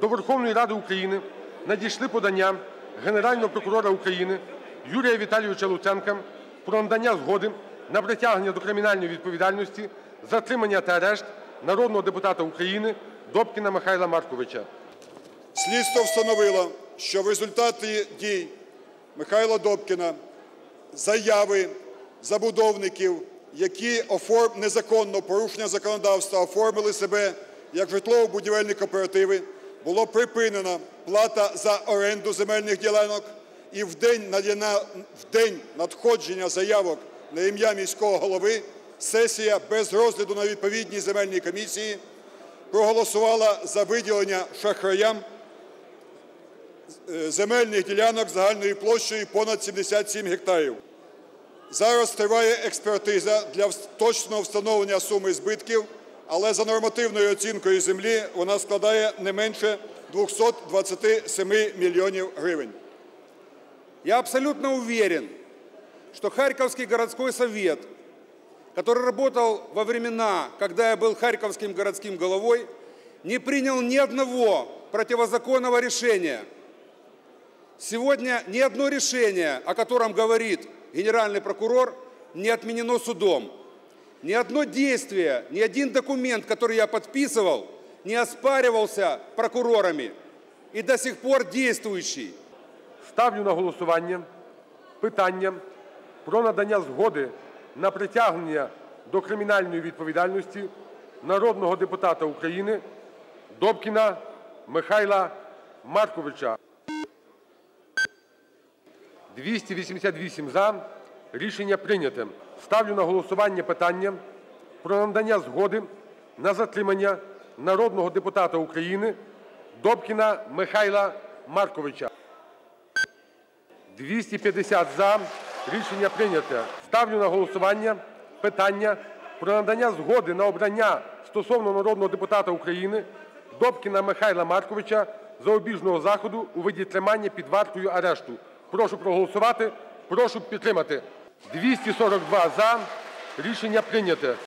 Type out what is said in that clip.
До Верховної Ради України надійшли подання Генерального прокурора України Юрія Віталійовича Луценка про надання згоди на притягнення до кримінальної відповідальності, затримання та арешт народного депутата України Добкіна Михайла Марковича. Слідство встановило, що в результаті дій Михайла Добкіна заяви забудовників, які незаконно порушення законодавства оформили себе як житлово-будівельні кооперативи, було припинено плата за оренду земельних ділянок і в день, надходження заявок на ім'я міського голови сесія без розгляду на відповідній земельній комісії проголосувала за виділення шахраям е, земельних ділянок загальною площею понад 77 гектарів. Зараз триває експертиза для точного встановлення суми збитків, але за нормативною оцінкою землі вона складає не менше 227 мільйонів гривень. Я абсолютно уверен, что Харьковский городской совет, который работал во времена, когда я был Харьковским городским головой, не принял ни одного противозаконного решения. Сегодня ни одно решение, о котором говорит генеральный прокурор, не отменено судом. Ни одно действие, ни один документ, который я подписывал, не оспаривался прокурорами и до сих пор действующий. Ставлю на голосування питання про надання згоди на притягнення до кримінальної відповідальності народного депутата України Добкіна Михайла Марковича. 288 за. Рішення прийнято. Ставлю на голосування питання про надання згоди на затримання народного депутата України Добкіна Михайла Марковича. 250 за. Рішення прийнято. Ставлю на голосування питання про надання згоди на обрання стосовно народного депутата України Добкіна Михайла Марковича запобіжного заходу у виді тримання під вартою арешту. Прошу проголосувати, прошу підтримати. 242 за. Рішення прийнято.